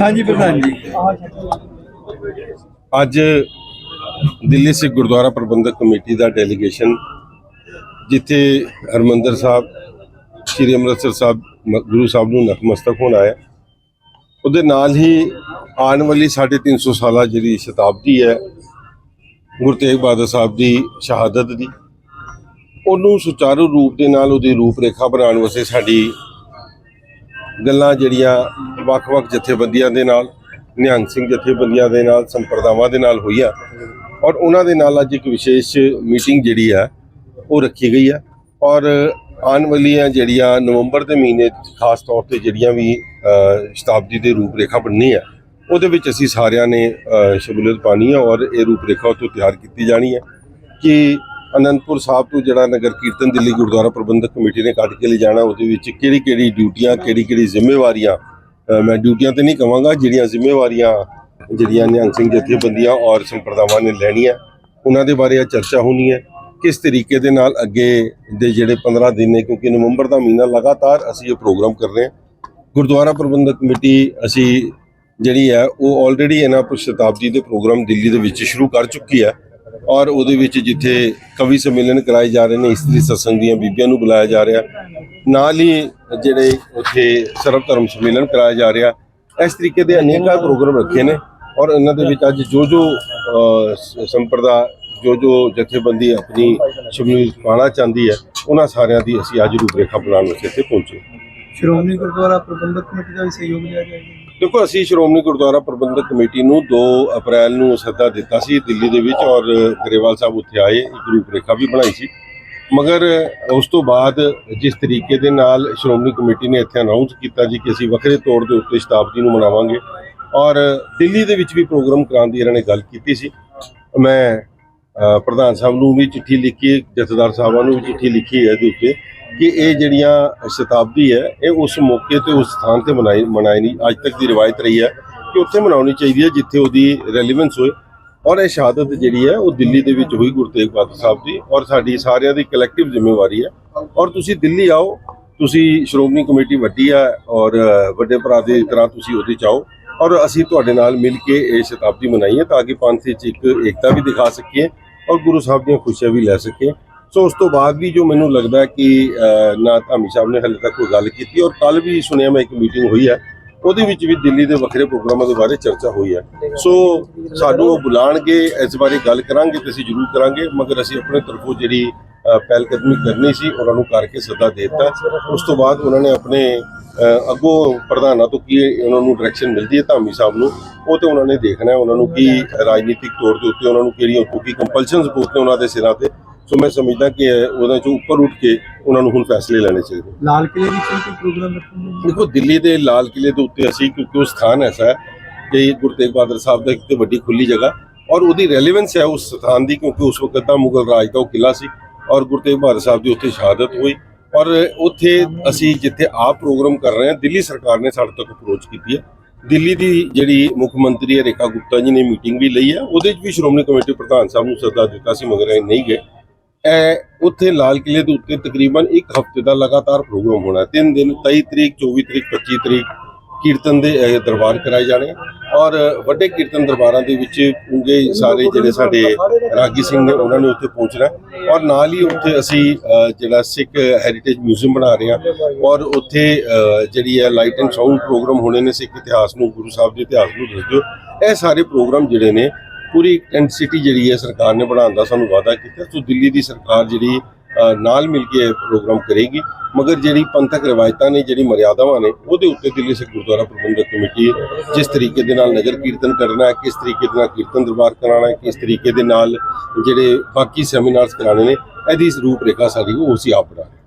ਹਾਂਜੀ ਪ੍ਰਧਾਨ ਜੀ। ਅੱਜ ਦਿੱਲੀ ਸਿੱਖ ਗੁਰਦੁਆਰਾ ਪ੍ਰਬੰਧਕ ਕਮੇਟੀ ਦਾ ਡੈਲੀਗੇਸ਼ਨ ਜਿੱਥੇ ਹਰਮੰਦਰ ਸਾਹਿਬ, ਸ੍ਰੀ ਅੰਮ੍ਰਿਤਸਰ ਸਾਹਿਬ ਗੁਰੂ ਸਾਹਿਬ ਨੂੰ ਨਤਮਸਤਕ ਹੋਣ ਆਇਆ। ਉਹਦੇ ਨਾਲ ਹੀ ਆਉਣ ਵਾਲੀ 350 ਸਾਲਾ ਜਿਹੜੀ ਸ਼ਤਾਬਦੀ ਹੈ, ਗੁਰੂ ਤੇਗ ਬਹਾਦਰ ਸਾਹਿਬ ਦੀ ਸ਼ਹਾਦਤ ਦੀ, ਉਹਨੂੰ ਸੁਚਾਰੂ ਰੂਪ ਦੇ ਨਾਲ ਉਹਦੀ ਰੂਪਰੇਖਾ ਬਣਾਉਣ ਵਾਸਤੇ ਸਾਡੀ ਗੱਲਾਂ ਜਿਹੜੀਆਂ ਵੱਖ-ਵੱਖ ਜਥੇਬੰਦੀਆਂ ਦੇ ਨਾਲ ਨਿਹੰਗ ਸਿੰਘ ਜਥੇਬੰਦੀਆਂ ਦੇ ਨਾਲ ਸੰਪਰਦਾਵਾਂ ਦੇ ਨਾਲ ਹੋਈਆਂ। ਔਰ ਉਹਨਾਂ ਦੇ ਨਾਲ ਅੱਜ ਇੱਕ ਵਿਸ਼ੇਸ਼ ਮੀਟਿੰਗ ਜਿਹੜੀ ਹੈ ਉਹ ਰੱਖੀ ਗਈ ਹੈ ਔਰ ਆਉਣ ਵਾਲੀਆਂ ਜਿਹੜੀਆਂ ਨਵੰਬਰ ਦੇ ਮਹੀਨੇ ਖਾਸ ਤੌਰ ਤੇ ਜਿਹੜੀਆਂ ਵੀ ਸ਼ਤਾਬਦੀ ਦੇ ਰੂਪਰੇਖਾ ਬਣਨੀ ਹੈ ਉਹਦੇ ਵਿੱਚ ਅਸੀਂ ਸਾਰਿਆਂ ਨੇ ਅ, ਸ਼ਮੂਲੀਅਤ ਪਾਣੀ ਹੈ ਔਰ ਇਹ ਰੂਪਰੇਖਾ ਉਹ ਤੋਂ ਤਿਆਰ ਕੀਤੀ ਜਾਣੀ ਹੈ ਕਿ ਅਨੰਦਪੁਰ ਸਾਹਿਬ ਤੋਂ ਜਿਹੜਾ ਨਗਰ ਕੀਰਤਨ ਦਿੱਲੀ ਗੁਰਦੁਆਰਾ ਪ੍ਰਬੰਧਕ ਕਮੇਟੀ ਨੇ ਕੱਢ ਕੇ ਲੈ ਜਾਣਾ, ਉਹਦੇ ਵਿੱਚ ਕਿਹੜੀ ਕਿਹੜੀ ਡਿਊਟੀਆਂ ਕਿਹੜੀ ਕਿਹੜੀ ਜ਼ਿੰਮੇਵਾਰੀਆਂ ਮੈਂ ਡਿਊਟੀਆਂ ਤੇ ਨਹੀਂ ਕਵਾਂਗਾ, ਜਿਹੜੀਆਂ ਜ਼ਿੰਮੇਵਾਰੀਆਂ ਜਿਹੜੀਆਂ ਨਿਹੰਗ ਸਿੰਘ ਜਥੇਬੰਦੀਆਂ ਔਰ ਸੰਪਰਦਾਵਾਂ ਨੇ ਲੈਣੀਆਂ, ਉਹਨਾਂ ਦੇ ਬਾਰੇ ਆ ਚਰਚਾ ਹੋਣੀ ਹੈ। ਕਿਸ ਤਰੀਕੇ ਦੇ ਨਾਲ ਅੱਗੇ ਦੇ ਜਿਹੜੇ 15 ਦਿਨ ਨੇ, ਕਿਉਂਕਿ ਨਵੰਬਰ ਦਾ ਮਹੀਨਾ ਲਗਾਤਾਰ ਅਸੀਂ ਇਹ ਪ੍ਰੋਗਰਾਮ ਕਰ ਰਹੇ ਹਾਂ। ਗੁਰਦੁਆਰਾ ਪ੍ਰਬੰਧਕ ਕਮੇਟੀ ਅਸੀਂ ਜਿਹੜੀ ਹੈ, ਉਹ ਆਲਰੇਡੀ ਇਹਨਾਂ ਪੁਰ ਸ਼ਤਾਬਦੀ ਦੇ ਪ੍ਰੋਗਰਾਮ ਦਿੱਲੀ ਦੇ ਵਿੱਚ ਸ਼ੁਰੂ ਕਰ ਚੁੱਕੀ ਹੈ। ਔਰ ਉਹਦੇ ਵਿੱਚ ਜਿੱਥੇ ਕਵੀ ਸੰਮੇਲਨ ਕਰਾਏ ਜਾ ਰਹੇ ਨੇ, ਇਸਤਰੀ ਸਤਸੰਗ ਦੀਆਂ ਬੀਬੀਆਂ ਨੂੰ ਬੁਲਾਇਆ ਜਾ ਰਿਹਾ। ਨਾਲ ਹੀ ਜਿਹੜੇ ਉੱਥੇ ਸਰਵ ਧਰਮ ਸੰਮੇਲਨ ਕਰਾਇਆ ਜਾ ਰਿਹਾ, ਇਸ ਤਰੀਕੇ ਦੇ ਅਨੇਕਾਂ ਪ੍ਰੋਗਰਾਮ ਰੱਖੇ ਨੇ ਔਰ ਇਹਨਾਂ ਦੇ ਵਿੱਚ ਅੱਜ ਜੋ ਜੋ ਸੰਪਰਦਾ ਜੋ ਜੋ ਜਥੇਬੰਦੀ ਆਪਣੀ ਸ਼ਮੂਲੀਅਤ ਪਾਉਣਾ ਚਾਹੁੰਦੀ ਹੈ, ਉਹਨਾਂ ਸਾਰਿਆਂ ਦੀ ਅਸੀਂ ਅੱਜ ਰੂਪਰੇਖਾ ਬਣਾਉਣ ਵਾਸਤੇ ਇੱਥੇ ਪਹੁੰਚੇ। ਸ਼੍ਰੋਮਣੀ ਗੁਰਦੁਆਰਾ ਪ੍ਰਬੰਧਕ ਕਮੇਟੀ ਦਾ ਵੀ ਸਹਿਯੋਗ ਲਿਆ ਜਾਏਗਾ ਦੇਖੋ, ਅਸੀਂ ਸ਼੍ਰੋਮਣੀ ਗੁਰਦੁਆਰਾ ਪ੍ਰਬੰਧਕ ਕਮੇਟੀ ਨੂੰ 2 ਅਪ੍ਰੈਲ ਨੂੰ ਸੱਦਾ ਦਿੱਤਾ ਸੀ ਦਿੱਲੀ ਦੇ ਵਿੱਚ ਔਰ ਗਰੇਵਾਲ ਸਾਹਿਬ ਉੱਥੇ ਆਏ, ਇੱਕ ਰੂਪਰੇਖਾ ਵੀ ਬਣਾਈ ਸੀ। ਮਗਰ ਉਸ ਤੋਂ ਬਾਅਦ ਜਿਸ ਤਰੀਕੇ ਦੇ ਨਾਲ ਸ਼੍ਰੋਮਣੀ ਕਮੇਟੀ ਨੇ ਇੱਥੇ ਅਨਾਉਂਸ ਕੀਤਾ ਜੀ ਕਿ ਅਸੀਂ ਵੱਖਰੇ ਤੌਰ ਦੇ ਉੱਤੇ ਸ਼ਤਾਬਦੀ ਨੂੰ ਮਨਾਵਾਂਗੇ ਔਰ ਦਿੱਲੀ ਦੇ ਵਿੱਚ ਵੀ ਪ੍ਰੋਗਰਾਮ ਕਰਾਉਣ ਦੀ ਇਹਨਾਂ ਨੇ ਗੱਲ ਕੀਤੀ ਸੀ। ਮੈਂ ਪ੍ਰਧਾਨ ਸਾਹਿਬ ਨੂੰ ਵੀ ਚਿੱਠੀ ਲਿਖੀ ਜਥੇਦਾਰ ਸਾਹਿਬਾਂ ਨੂੰ ਵੀ ਚਿੱਠੀ ਲਿਖੀ ਹੈ ਇਹਦੇ ਉੱਤੇ ਕਿ ਇਹ ਜਿਹੜੀਆਂ ਸ਼ਤਾਬਦੀ ਹੈ, ਇਹ ਉਸ ਮੌਕੇ ਤੇ, ਉਸ ਸਥਾਨ ਤੇ ਮਨਾਈ ਮਨਾਈ ਨਹੀਂ, ਅੱਜ ਤੱਕ ਦੀ ਰਿਵਾਇਤ ਰਹੀ ਹੈ ਕਿ ਉੱਥੇ ਮਨਾਉਣੀ ਚਾਹੀਦੀ ਹੈ ਜਿੱਥੇ ਉਹਦੀ ਰੈਲੇਵੈਂਸ ਹੋਏ। ਔਰ ਇਹ ਸ਼ਹਾਦਤ ਜਿਹੜੀ ਹੈ, ਉਹ ਦਿੱਲੀ ਦੇ ਵਿੱਚ ਹੋਈ ਗੁਰੂ ਤੇਗ ਬਹਾਦਰ ਸਾਹਿਬ ਦੀ ਔਰ ਸਾਡੀ ਸਾਰਿਆਂ ਦੀ ਕਲੈਕਟਿਵ ਜ਼ਿੰਮੇਵਾਰੀ ਹੈ। ਔਰ ਤੁਸੀਂ ਦਿੱਲੀ ਆਓ, ਤੁਸੀਂ ਸ਼੍ਰੋਮਣੀ ਕਮੇਟੀ ਵੱਡੀ ਹੈ ਔਰ ਵੱਡੇ ਭਰਾ ਦੀ ਤਰ੍ਹਾਂ ਤੁਸੀਂ ਉਹਦੇ ਚ ਆਓ। ਔਰ ਅਸੀਂ ਤੁਹਾਡੇ ਨਾਲ ਮਿਲ ਕੇ ਇਹ ਸ਼ਤਾਬਦੀ ਮਨਾਈਏ ਤਾਂ ਕਿ ਪੰਥ ਵਿੱਚ ਇੱਕ ਏਕਤਾ ਵੀ ਦਿਖਾ ਸਕੀਏ ਔਰ ਗੁਰੂ ਸਾਹਿਬ ਦੀਆਂ ਖੁਸ਼ੀਆਂ ਵੀ ਲੈ ਸਕੇ। ਸੋ ਉਸ ਤੋਂ ਬਾਅਦ ਵੀ ਜੋ ਮੈਨੂੰ ਲੱਗਦਾ ਕਿ ਨਾ ਧਾਮੀ ਸਾਹਿਬ ਨੇ ਹਲੇ ਤੱਕ ਕੋਈ ਗੱਲ ਕੀਤੀ ਔਰ ਕੱਲ ਵੀ ਸੁਣਿਆ ਮੈਂ ਇੱਕ ਮੀਟਿੰਗ ਹੋਈ ਹੈ। ਉਹਦੇ ਵਿੱਚ ਵੀ ਦਿੱਲੀ ਦੇ ਵੱਖਰੇ ਪ੍ਰੋਗਰਾਮਾਂ ਦੇ ਬਾਰੇ ਚਰਚਾ ਹੋਈ ਹੈ। ਸੋ ਸਾਨੂੰ ਉਹ ਬੁਲਾਣਗੇ, ਇਸ ਬਾਰੇ ਗੱਲ ਕਰਾਂਗੇ ਤੇ ਅਸੀਂ ਜ਼ਰੂਰ ਕਰਾਂਗੇ, ਮਗਰ ਅਸੀਂ ਆਪਣੇ ਤਰਫੋਂ ਜਿਹੜੀ ਅ, ਪਹਿਲ ਕਦਮੀ ਕਰਨੀ ਸੀ ਉਹਨਾਂ ਨੂੰ ਕਰਕੇ ਸੱਦਾ ਦੇ ਦਿੱਤਾ। ਉਸ ਤੋਂ ਬਾਅਦ ਉਹਨਾਂ ਨੇ ਆਪਣੇ ਅੱਗੋਂ ਪ੍ਰਧਾਨਾਂ ਤੋਂ ਕੀ ਉਹਨਾਂ ਨੂੰ ਡਾਇਰੈਕਸ਼ਨ ਮਿਲਦੀ ਹੈ ਧਾਮੀ ਸਾਹਿਬ ਨੂੰ ਉਹ ਤੇ ਉਹਨਾਂ ਨੇ ਦੇਖਣਾ ਹੈ ਉਹਨਾਂ ਨੂੰ ਕੀ ਰਾਜਨੀਤਿਕ ਤੌਰ ਦੇ ਉੱਤੇ ਉਹਨਾਂ ਨੂੰ ਕਿਹੜੀਆਂ ਕਿਉਂਕਿ ਕੰਪਲਸ਼ਨਸ ਬਹੁਤ ਨੇ ਉਹਨਾਂ ਦੇ ਸਿਰਾਂ ਤੇ। ਸੋ ਮੈਂ ਸਮਝਦਾ ਕਿ ਉਹਦੇ ਚੋਂ ਉੱਪਰ ਉੱਠ ਕੇ ਉਹਨਾਂ ਨੂੰ ਹੁਣ ਫੈਸਲੇ ਲੈਣੇ ਚਾਹੀਦੇ। ਲਾਲ ਕਿਲੇ ਵਿੱਚ ਕੋਈ ਪ੍ਰੋਗਰਾਮ ਦੇਖੋ ਦਿੱਲੀ ਦੇ ਲਾਲ ਕਿਲੇ ਦੇ ਉੱਤੇ ਅਸੀਂ ਕਿਉਂਕਿ ਉਹ ਸਥਾਨ ਐਸਾ ਹੈ ਕਿ ਗੁਰੂ ਤੇਗ ਬਹਾਦਰ ਸਾਹਿਬ ਦਾ ਇੱਕ ਤੇ ਵੱਡੀ ਖੁੱਲੀ ਜਗ੍ਹਾ ਔਰ ਉਹਦੀ ਰੈਲੇਵੈਂਸ ਹੈ ਉਸ ਸਥਾਨ ਦੀ ਕਿਉਂਕਿ ਉਸ ਵਕਤ ਦਾ ਮੁਗਲ ਰਾਜ ਦਾ ਉਹ ਕਿਲਾ ਸੀ। ਔਰ ਗੁਰੂ ਤੇਗ ਬਹਾਦਰ ਸਾਹਿਬ ਦੀ ਉੱਥੇ ਸ਼ਹਾਦਤ ਹੋਈ। ਔਰ ਉੱਥੇ ਅਸੀਂ ਜਿੱਥੇ ਆਪ ਪ੍ਰੋਗਰਾਮ ਕਰ ਰਹੇ ਹਾਂ, ਦਿੱਲੀ ਸਰਕਾਰ ਨੇ ਸਾਡੇ ਤੱਕ ਅਪਰੋਚ ਕੀਤੀ ਹੈ। ਦਿੱਲੀ ਦੀ ਜਿਹੜੀ ਮੁੱਖ ਮੰਤਰੀ ਹੈ ਰੇਖਾ ਗੁਪਤਾ ਜੀ ਨੇ ਮੀਟਿੰਗ ਵੀ ਲਈ ਹੈ। ਉਹਦੇ 'ਚ ਵੀ ਸ਼੍ਰੋਮਣੀ ਕਮੇਟੀ ਪ੍ਰਧਾਨ ਸਾਹਿਬ ਨੂੰ ਸੱਦਾ ਦਿੱਤਾ ਸੀ, ਮਗਰ ਇਹ ਨਹੀਂ ਗਏ। ਇਹ ਉੱਥੇ ਲਾਲ ਕਿਲੇ ਦੇ ਉੱਤੇ ਤਕਰੀਬਨ ਇੱਕ ਹਫ਼ਤੇ ਦਾ ਲਗਾਤਾਰ ਪ੍ਰੋਗਰਾਮ ਹੋਣਾ ਤਿੰਨ ਦਿਨ 23 ਤਰੀਕ 24 ਤਰੀਕ 25 ਤਰੀਕ ਕੀਰਤਨ ਦੇ ਅਹ, ਦਰਬਾਰ ਕਰਾਏ ਜਾਣੇ। ਔਰ ਵੱਡੇ ਕੀਰਤਨ ਦਰਬਾਰਾਂ ਦੇ ਵਿੱਚ ਪੂੰਗੇ ਸਾਰੇ ਜਿਹੜੇ ਸਾਡੇ ਰਾਗੀ ਸਿੰਘ ਨੇ ਉਹਨਾਂ ਨੇ ਉੱਥੇ ਪਹੁੰਚਣਾ ਔਰ ਨਾਲ ਹੀ ਉੱਥੇ ਅਸੀਂ ਜਿਹੜਾ ਸਿੱਖ ਹੈਰੀਟੇਜ ਮਿਊਜ਼ੀਅਮ ਬਣਾ ਰਹੇ ਹਾਂ। ਔਰ ਉੱਥੇ ਜਿਹੜੀ ਹੈ ਲਾਈਟ ਐਂਡ ਸਾਊਂਡ ਪ੍ਰੋਗਰਾਮ ਹੋਣੇ ਨੇ ਸਿੱਖ ਇਤਿਹਾਸ ਨੂੰ ਗੁਰੂ ਸਾਹਿਬ ਦੇ ਇਤਿਹਾਸ ਨੂੰ ਦੱਸ ਦਿਓ ਇਹ ਸਾਰੇ ਪ੍ਰੋਗਰਾਮ ਜਿਹੜੇ ਨੇ ਪੂਰੀ ਇੰਟੈਂਸਿਟੀ ਜਿਹੜੀ ਹੈ ਸਰਕਾਰ ਨੇ ਬਣਾਉਣ ਦਾ ਸਾਨੂੰ ਵਾਅਦਾ ਕੀਤਾ। ਸੋ ਦਿੱਲੀ ਦੀ ਸਰਕਾਰ ਜਿਹੜੀ ਨਾਲ ਮਿਲ ਕੇ ਇਹ ਪ੍ਰੋਗਰਾਮ ਕਰੇਗੀ। ਮਗਰ ਜਿਹੜੀ ਪੰਥਕ ਰਵਾਇਤਾਂ ਨੇ ਜਿਹੜੀ ਮਰਿਆਦਾਵਾਂ ਨੇ ਉਹਦੇ ਉੱਤੇ ਦਿੱਲੀ ਸਿੱਖ ਗੁਰਦੁਆਰਾ ਪ੍ਰਬੰਧਕ ਕਮੇਟੀ ਜਿਸ ਤਰੀਕੇ ਦੇ ਨਾਲ ਨਗਰ ਕੀਰਤਨ ਕਰਨਾ ਹੈ ਕਿਸ ਤਰੀਕੇ ਦੇ ਨਾਲ ਕੀਰਤਨ ਦਰਬਾਰ ਕਰਾਉਣਾ ਹੈ ਕਿਸ ਤਰੀਕੇ ਦੇ ਨਾਲ ਜਿਹੜੇ ਬਾਕੀ ਸੈਮੀਨਾਰਸ ਕਰਾਣੇ ਨੇ ਇਹਦੀ ਰੂਪ ਰੇਖਾ ਸਾਡੀ ਉਹ ਅਸੀਂ ਆਪ ਬਣਾ ਰਹੇ ਹਾਂ।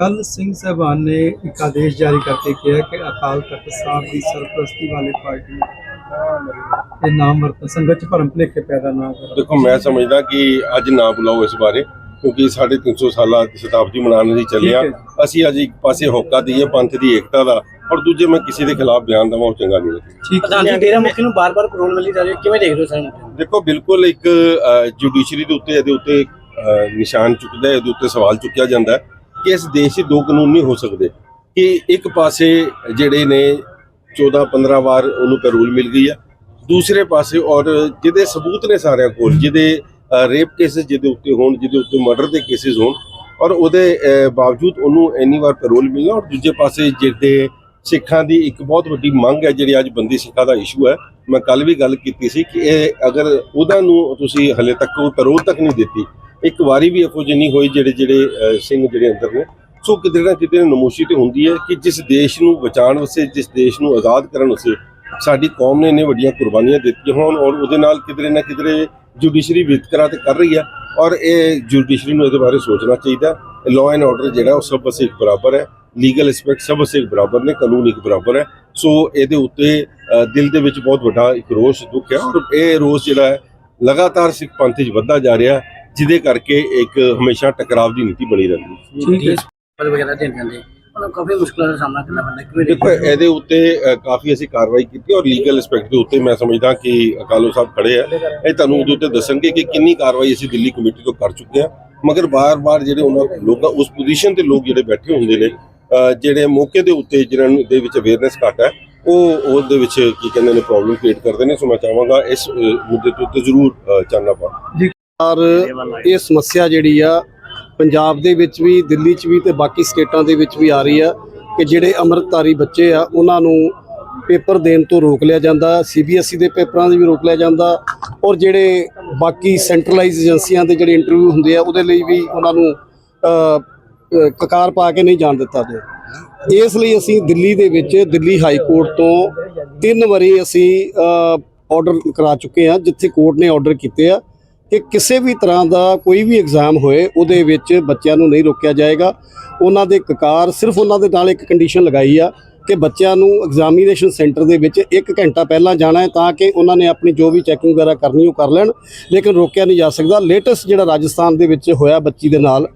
ਕੱਲ ਸਿੰਘ ਸਾਹਿਬਾਨ ਨੇ ਇੱਕ ਆਦੇਸ਼ ਜਾਰੀ ਕਰਕੇ ਕਿਹਾ ਕਿ ਅਕਾਲ ਤਖਤ ਸਾਹਿਬ ਦੀ ਸਰਪ੍ਰਸਤੀ ਵਾਲੇ ਪਾਰਟੀ ਇਹ ਨਾਮ ਵਰਤ ਸੰਗਤ ਚ ਭਰਮ ਭੁਲੇਖੇ ਪੈਦਾ ਨਾ ਕਰੋ ਦੇਖੋ ਮੈਂ ਸਮਝਦਾ ਕਿ ਅੱਜ ਨਾ ਬੁਲਾਓ ਇਸ ਬਾਰੇ। ਕਿਉਂਕਿ ਸਾਡੇ 300 ਸਾਲਾ ਸ਼ਤਾਬਦੀ ਮਨਾਉਣ ਲਈ ਚੱਲਿਆ। ਅਸੀਂ ਅੱਜ ਇੱਕ ਪਾਸੇ ਹੋਕਾ ਦਈਏ ਪੰਥ ਦੀ ਏਕਤਾ ਦਾ ਔਰ ਦੂਜੇ ਮੈਂ ਕਿਸੇ ਦੇ ਖਿਲਾਫ ਬਿਆਨ ਦਵਾਂ ਉਹ ਚੰਗਾ ਨਹੀਂ ਲੱਗਦਾ। ਠੀਕ ਪ੍ਰਧਾਨ ਜੀ ਡੇਰਾ ਮੁਖੀ ਨੂੰ ਬਾਰ-ਬਾਰ ਪੈਰੋਲ ਮਿਲੀ ਜਾ ਰਹੀ ਹੈ ਕਿਵੇਂ ਦੇਖ ਰਹੇ ਹੋ ਸਰ ਦੇਖੋ ਬਿਲਕੁਲ ਇੱਕ ਜੁਡੀਸ਼ਰੀ ਦੇ ਉੱਤੇ ਇਹਦੇ ਉੱਤੇ ਨਿਸ਼ਾਨ ਚੁੱਕਦਾ ਹੈ ਇਹਦੇ ਉੱਤੇ ਸਵਾਲ ਚੁੱਕਿਆ ਜਾਂਦਾ ਹੈ ਕਿ ਇਸ ਦੇਸ਼ 'ਚ ਦੋ ਕਾਨੂੰਨ ਨਹੀਂ ਹੋ ਸਕਦੇ। ਕਿ ਇੱਕ ਪਾਸੇ ਜਿਹੜੇ ਨੇ 14 15 ਵਾਰ ਉਹਨੂੰ ਪੈਰੋਲ ਮਿਲ ਗਈ ਹੈ ਦੂਸਰੇ ਪਾਸੇ ਔਰ ਜਿਹਦੇ ਸਬੂਤ ਨੇ ਸਾਰਿਆਂ ਕੋਲ ਜਿਹਦੇ ਰੇਪ ਕੇਸਿਸ ਜਿਹਦੇ ਉੱਤੇ ਹੋਣ, ਜਿਹਦੇ ਉੱਤੇ ਮਰਡਰ ਦੇ ਕੇਸਿਸ ਹੋਣ, ਔਰ ਉਹਦੇ ਬਾਵਜੂਦ ਉਹਨੂੰ ਇੰਨੀ ਵਾਰ ਪੈਰੋਲ ਮਿਲਣਾ ਔਰ ਦੂਜੇ ਪਾਸੇ ਜਿਹੜੇ ਸਿੱਖਾਂ ਦੀ ਇੱਕ ਬਹੁਤ ਵੱਡੀ ਮੰਗ ਹੈ, ਜਿਹੜੀ ਅੱਜ ਬੰਦੀ ਸਿੱਖਾਂ ਦਾ ਇਸ਼ੂ ਹੈ, ਮੈਂ ਕੱਲ ਵੀ ਗੱਲ ਕੀਤੀ ਸੀ ਕਿ ਇਹ ਅਗਰ ਉਹਦਾ ਨੂੰ ਤੁਸੀਂ ਹਲੇ ਤੱਕ ਉਹ ਪੈਰੋਲ ਤੱਕ ਨਹੀਂ ਦਿੱਤੀ, ਇੱਕ ਵਾਰੀ ਵੀ ਇਹੋ ਜਿਹੀ ਨਹੀਂ ਹੋਈ ਜਿਹੜੇ ਜਿਹੜੇ ਸਿੰਘ ਜਿਹੜੇ ਅੰਦਰ ਨੇ। ਸੋ ਕਿਤੇ ਨਾ ਕਿਤੇ ਨਮੋਸ਼ੀ ਤੇ ਹੁੰਦੀ ਹੈ ਕਿ ਜਿਸ ਦੇਸ਼ ਨੂੰ ਬਚਾਉਣ ਵਾਸਤੇ, ਜਿਸ ਦੇਸ਼ ਨੂੰ ਆਜ਼ਾਦ ਕਰਨ ਵਾਸਤੇ ਸਾਡੀ ਕੌਮ ਨੇ ਇੰਨੇ ਵੱਡੀਆਂ ਕੁਰਬਾਨੀਆਂ ਦਿੱਤੀਆਂ ਹੋਣ, ਔਰ ਉਹਦੇ ਨਾਲ ਕਿਧਰੇ ਨਾ ਕਿਧਰੇ ਜੁਡੀਸ਼ਰੀ ਵਿਤਕਰਾ ਤੇ ਕਰ ਰਹੀ ਹੈ ਔਰ ਇਹ ਜੁਡੀਸ਼ਰੀ ਨੂੰ ਇਹਦੇ ਬਾਰੇ ਸੋਚਣਾ ਚਾਹੀਦਾ ਲਾਅ ਐਂਡ ਆਰਡਰ ਜਿਹੜਾ ਉਹ ਸਭ ਇੱਕ ਬਰਾਬਰ ਹੈ। ਲੀਗਲ ਐਸਪੈਕਟ ਸਭ ਇੱਕ ਬਰਾਬਰ ਨੇ ਕਾਨੂੰਨ ਇੱਕ ਬਰਾਬਰ ਹੈ। ਸੋ ਇਹਦੇ ਉੱਤੇ ਦਿਲ ਦੇ ਵਿੱਚ ਬਹੁਤ ਵੱਡਾ ਇੱਕ ਰੋਸ ਦੁੱਖ ਹੈ ਔਰ ਇਹ ਰੋਸ ਜਿਹੜਾ ਹੈ ਲਗਾਤਾਰ ਸਿੱਖ ਪੰਥ ਵਿੱਚ ਵੱਧਦਾ ਜਾ ਰਿਹਾ ਜਿਹਦੇ ਕਰਕੇ ਇੱਕ ਹਮੇਸ਼ਾ ਟਕਰਾਵ ਦੀ ਨੀਤੀ ਬਣੀ ਰਹਿੰਦੀ ਹੈ। ਠੀਕ ਹੈ। ਵਗੈਰਾ ਦੇਣ ਜਾਂਦੇ ਉਹਨਾਂ ਨੂੰ ਕਾਫੀ ਮੁਸ਼ਕਲਾਂ ਦਾ ਸਾਹਮਣਾ ਕਰਨਾ ਪੈਂਦਾ ਕਿਵੇਂ ਦੇਖੋ ਇਹਦੇ ਉੱਤੇ ਅ, ਕਾਫੀ ਅਸੀਂ ਕਾਰਵਾਈ ਕੀਤੀ ਔਰ ਲੀਗਲ ਐਸਪੈਕਟ ਦੇ ਉੱਤੇ ਮੈਂ ਸਮਝਦਾ ਕਿ ਅਕਾਲੋ ਸਾਹਿਬ ਖੜੇ ਆ। ਇਹ ਤੁਹਾਨੂੰ ਉਹਦੇ ਉੱਤੇ ਦੱਸਣਗੇ ਕਿ ਕਿੰਨੀ ਕਾਰਵਾਈ ਅਸੀਂ ਦਿੱਲੀ ਕਮੇਟੀ ਤੋਂ ਕਰ ਚੁੱਕੇ ਆ। ਮਗਰ ਬਾਰ-ਬਾਰ ਜਿਹੜੇ ਉਹਨਾਂ ਲੋਕਾਂ ਉਸ ਪੋਜੀਸ਼ਨ ਤੇ ਲੋਕ ਜਿਹੜੇ ਬੈਠੇ ਹੁੰਦੇ ਨੇ ਅ, ਜਿਹੜੇ ਮੌਕੇ ਦੇ ਉੱਤੇ ਜਿਹਨਾਂ ਨੂੰ ਦੇ ਵਿੱਚ ਅਵੇਅਰਨੈਸ ਘੱਟ ਹੈ ਉਹ ਉਹਦੇ ਵਿੱਚ ਕੀ ਕਹਿੰਦੇ ਨੇ ਪ੍ਰੋਬਲਮ ਕ੍ਰੀਏਟ ਕਰਦੇ ਨੇ। ਸੋ ਮੈਂ ਚਾਹਾਂਗਾ ਇਸ ਅ, ਮੁੱਦੇ ਤੇ ਉੱਤੇ ਜ਼ਰੂਰ ਅ, ਚਾਨਣਾ ਪਾ ਔਰ ਇਹ ਸਮੱਸਿਆ ਜਿਹੜੀ ਆ ਪੰਜਾਬ ਦੇ ਵਿੱਚ ਵੀ, ਦਿੱਲੀ 'ਚ ਵੀ ਤੇ ਬਾਕੀ ਸਟੇਟਾਂ ਦੇ ਵਿੱਚ ਵੀ ਆ ਰਹੀ ਆ ਕਿ ਜਿਹੜੇ ਅੰਮ੍ਰਿਤਧਾਰੀ ਬੱਚੇ ਆ, ਉਹਨਾਂ ਨੂੰ ਪੇਪਰ ਦੇਣ ਤੋਂ ਰੋਕ ਲਿਆ ਜਾਂਦਾ, ਸੀਬੀਐਸਈ ਦੇ ਪੇਪਰਾਂ ਦੇ ਵੀ ਰੋਕ ਲਿਆ ਜਾਂਦਾ ਔਰ ਜਿਹੜੇ ਬਾਕੀ ਸੈਂਟਰਲਾਈਜ਼ ਏਜੰਸੀਆਂ ਦੇ ਜਿਹੜੇ ਇੰਟਰਵਿਊ ਹੁੰਦੇ ਆ, ਉਹਦੇ ਲਈ ਵੀ ਉਹਨਾਂ ਨੂੰ ਕਕਾਰ ਪਾ ਕੇ ਨਹੀਂ ਜਾਣ ਦਿੱਤਾ ਗਿਆ। ਇਸ ਲਈ ਅਸੀਂ ਦਿੱਲੀ ਦੇ ਵਿੱਚ, ਦਿੱਲੀ ਹਾਈ ਕੋਰਟ ਤੋਂ ਤਿੰਨ ਵਾਰੀ ਅਸੀਂ ਆਰਡਰ ਕਰਾ ਚੁੱਕੇ ਹਾਂ ਜਿੱਥੇ ਕੋਰਟ ਨੇ ਆਰਡਰ ਕੀਤੇ ਆ। ਕਿ ਕਿਸੇ ਵੀ ਤਰ੍ਹਾਂ ਦਾ ਕੋਈ ਵੀ ਐਗਜ਼ਾਮ ਹੋਏ, ਉਹਦੇ ਵਿੱਚ ਬੱਚਿਆਂ ਨੂੰ ਨਹੀਂ ਰੋਕਿਆ ਜਾਏਗਾ। ਉਹਨਾਂ ਦੇ ਕਕਾਰ ਸਿਰਫ ਉਹਨਾਂ ਦੇ ਨਾਲ ਇੱਕ ਕੰਡੀਸ਼ਨ ਲਗਾਈ ਆ ਕਿ ਬੱਚਿਆਂ ਨੂੰ ਐਗਜ਼ਾਮੀਨੇਸ਼ਨ ਸੈਂਟਰ ਦੇ ਵਿੱਚ 1 ਘੰਟਾ ਪਹਿਲਾਂ ਜਾਣਾ ਹੈ ਤਾਂ ਕਿ ਉਹਨਾਂ ਨੇ ਆਪਣੀ ਜੋ ਵੀ ਚੈਕਿੰਗ ਵਗੈਰਾ ਕਰਨੀ ਉਹ ਕਰ ਲੈਣ, ਲੇਕਿਨ ਰੋਕਿਆ ਨਹੀਂ ਜਾ ਸਕਦਾ। ਲੇਟੈਸਟ ਜਿਹੜਾ ਰਾਜਸਥਾਨ ਦੇ ਵਿੱਚ ਹੋਇਆ ਬੱਚੀ ਦੇ ਨਾਲ,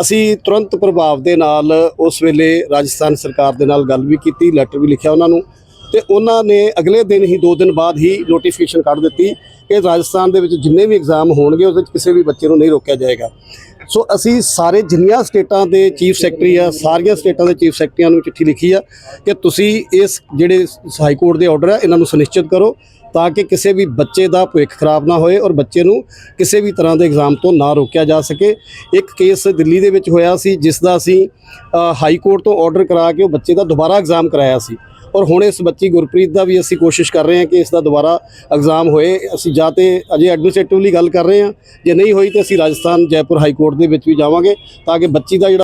ਅਸੀਂ ਤੁਰੰਤ ਪ੍ਰਭਾਵ ਦੇ ਨਾਲ ਉਸ ਵੇਲੇ ਰਾਜਸਥਾਨ ਸਰਕਾਰ ਦੇ ਨਾਲ ਗੱਲ ਵੀ ਕੀਤੀ ਲੈਟਰ ਵੀ ਲਿਖਿਆ ਉਹਨਾਂ ਨੂੰ। ਤੇ ਉਹਨਾਂ ਨੇ ਅਗਲੇ ਦਿਨ ਹੀ 2 ਦਿਨ ਬਾਅਦ ਹੀ ਨੋਟੀਫਿਕੇਸ਼ਨ ਕੱਢ ਦਿੱਤੀ ਕਿ ਰਾਜਸਥਾਨ ਦੇ ਵਿੱਚ ਜਿੰਨੇ ਵੀ ਐਗਜ਼ਾਮ ਹੋਣਗੇ, ਉਹਦੇ ਵਿੱਚ ਕਿਸੇ ਵੀ ਬੱਚੇ ਨੂੰ ਨਹੀਂ ਰੋਕਿਆ ਜਾਏਗਾ। ਸੋ ਅਸੀਂ ਸਾਰੇ ਜਿੰਨੀਆਂ ਸਟੇਟਾਂ ਦੇ ਚੀਫ ਸੈਕਟਰੀ ਆ, ਸਾਰੀਆਂ ਸਟੇਟਾਂ ਦੇ ਚੀਫ ਸੈਕਟਰੀਆਂ ਨੂੰ ਚਿੱਠੀ ਲਿਖੀ ਆ ਕਿ ਤੁਸੀਂ ਇਸ ਜਿਹੜੇ ਹਾਈ ਕੋਰਟ ਦੇ ਆਰਡਰ ਆ, ਇਹਨਾਂ ਨੂੰ ਸੁਨਿਸ਼ਚਿਤ ਕਰੋ ਤਾਂ ਕਿ ਕਿਸੇ ਵੀ ਬੱਚੇ ਦਾ ਭਵਿੱਖ ਖਰਾਬ ਨਾ ਹੋਏ ਔਰ ਬੱਚੇ ਨੂੰ ਕਿਸੇ ਵੀ ਤਰ੍ਹਾਂ ਦੇ ਐਗਜ਼ਾਮ ਤੋਂ ਨਾ ਰੋਕਿਆ ਜਾ ਸਕੇ। ਇੱਕ ਕੇਸ ਦਿੱਲੀ ਦੇ ਵਿੱਚ ਹੋਇਆ ਸੀ, ਜਿਸ ਦਾ ਅਸੀਂ ਹਾਈ ਕੋਰਟ ਤੋਂ ਆਰਡਰ ਕਰਾ ਕੇ ਉਹ ਬੱਚੇ ਦਾ ਦੁਬਾਰਾ ਐਗਜ਼ਾਮ ਕਰਾਇਆ ਸੀ। ਔਰ ਹੁਣ ਇਸ ਬੱਚੀ ਗੁਰਪ੍ਰੀਤ ਦਾ ਵੀ ਅਸੀਂ ਕੋਸ਼ਿਸ਼ ਕਰ ਰਹੇ ਹਾਂ ਕਿ ਇਸ ਦਾ ਦੁਬਾਰਾ ਐਗਜ਼ਾਮ ਹੋਏ। ਅਸੀਂ ਜਾਂ ਤੇ ਅਜੇ ਐਡਮਿਨਿਸਟ੍ਰੇਟਿਵਲੀ ਗੱਲ ਕਰ ਰਹੇ ਹਾਂ। ਜੇ ਨਹੀਂ ਹੋਈ ਤੇ ਅਸੀਂ ਰਾਜਸਥਾਨ ਜੈਪੁਰ ਹਾਈ ਕੋਰਟ ਦੇ ਵਿੱਚ ਵੀ ਜਾਵਾਂਗੇ ਤਾਂ ਕਿ ਬੱਚੀ ਦਾ ਜਿਹੜਾ